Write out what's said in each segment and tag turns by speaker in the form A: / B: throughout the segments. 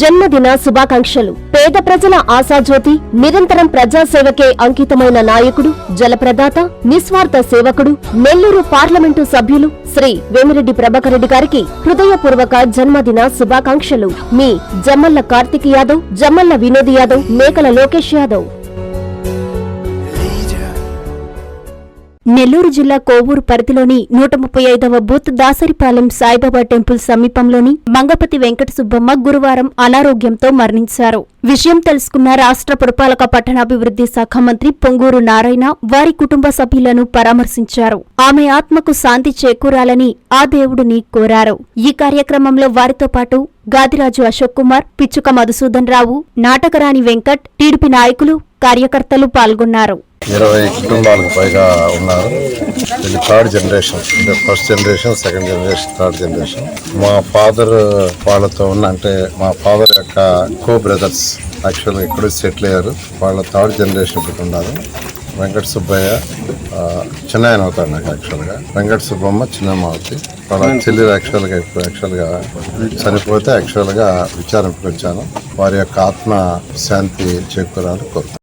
A: జన్మదిన శుభాకాంక్షలు. పేద ప్రజల ఆశాజ్యోతి నిరంతరం ప్రజాసేవకే అంకితమైన నాయకుడు జలప్రదాత నిస్వార్థ సేవకుడు నెల్లూరు పార్లమెంటు సభ్యులు శ్రీ వేమిరెడ్డి ప్రభాకర్ రెడ్డి గారికి హృదయపూర్వక జన్మదిన శుభాకాంక్షలు. మీ జమ్మల్ల కార్తిక్ యాదవ్ జమ్మల్ల వినోద్ యాదవ్ మేకల లోకేష్ యాదవ్. నెల్లూరు జిల్లా కోవూరు పరిధిలోని నూట ముప్పై ఐదవ బూత్ దాసరిపాలెం సాయిబాబా టెంపుల్ సమీపంలోని మంగపతి వెంకట సుబ్బమ్మ గురువారం అనారోగ్యంతో మరణించారు. విషయం తెలుసుకున్న రాష్ట్ర పురపాలక పట్టణాభివృద్ధి శాఖ మంత్రి పొంగూరు నారాయణ వారి కుటుంబ సభ్యులను పరామర్శించారు. ఆమె ఆత్మకు శాంతి చేకూరాలని ఆ దేవుడిని కోరారు. ఈ కార్యక్రమంలో వారితో పాటు గాదిరాజు అశోక్ కుమార్ పిచ్చుక మధుసూదన్ రావు నాటకరాణి వెంకట్ టీడీపీ నాయకులు కార్యకర్తలు పాల్గొన్నారు.
B: ఇరవై కుటుంబాలకు పైగా ఉన్నారు. ఇది థర్డ్ జనరేషన్. అంటే first generation second generation third generation. మా ఫాదర్ వాళ్ళతో ఉన్న అంటే మా ఫాదర్ యొక్క కో బ్రదర్స్ యాక్చువల్గా ఇక్కడ సెటిల్ అయ్యారు. వాళ్ళ థర్డ్ జనరేషన్ ఇక్కడ ఉన్నారు. వెంకట సుబ్బయ్య ఆ, చిన్న ఆయన అవుతాడు నాకు యాక్చువల్గా. వెంకట సుబ్బమ్మ చిన్నమ్మ అవుతుంది వాళ్ళ చెల్లి యాక్చువల్గా ఇప్పుడు యాక్చువల్గా చనిపోతే యాక్చువల్గా విచారింపుకి వచ్చాను వారి యొక్క ఆత్మ శాంతి చేకూరాలని కోరుతాను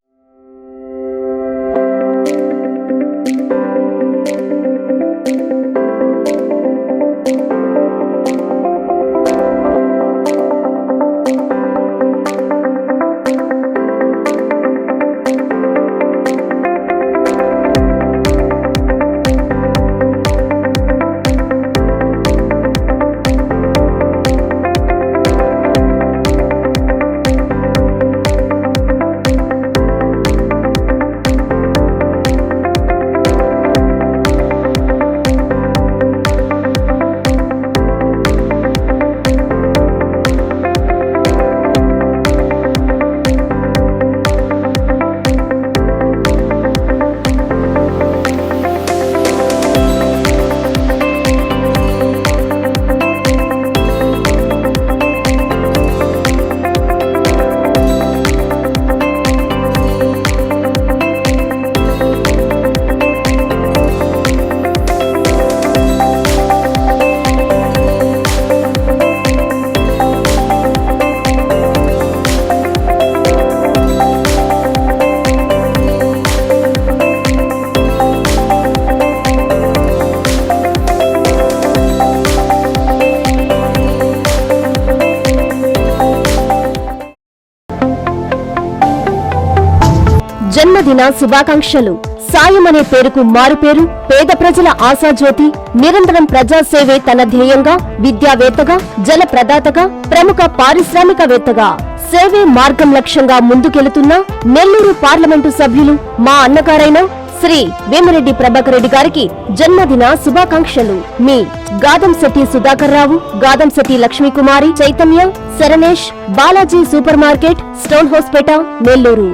A: జన్మదిన శుభాకాంక్షలు. సాయం అనే పేరుకు మారుపేరు పేద ప్రజల ఆశాజ్యోతి నిరంతరం ప్రజాసేవే తన ధ్యేయంగా విద్యావేత్తగా జల ప్రదాతగా ప్రముఖ పారిశ్రామికవేత్తగా. సేవే మార్గం లక్ష్యంగా ముందుకెళుతున్న నెల్లూరు పార్లమెంటు సభ్యులు మా అన్నగారైన శ్రీ వేమిరెడ్డి ప్రభాకర్ రెడ్డి గారికి జన్మదిన శుభాకాంక్షలు. మీ Gadamsetti Sudhakar Rao Gadamsetti Lakshmikumari Chaitanya Saranesh Balaji super market Stonehousepet Nellore.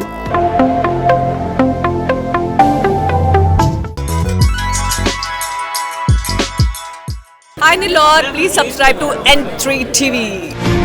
C: Hi Nilor, please subscribe to N3 TV.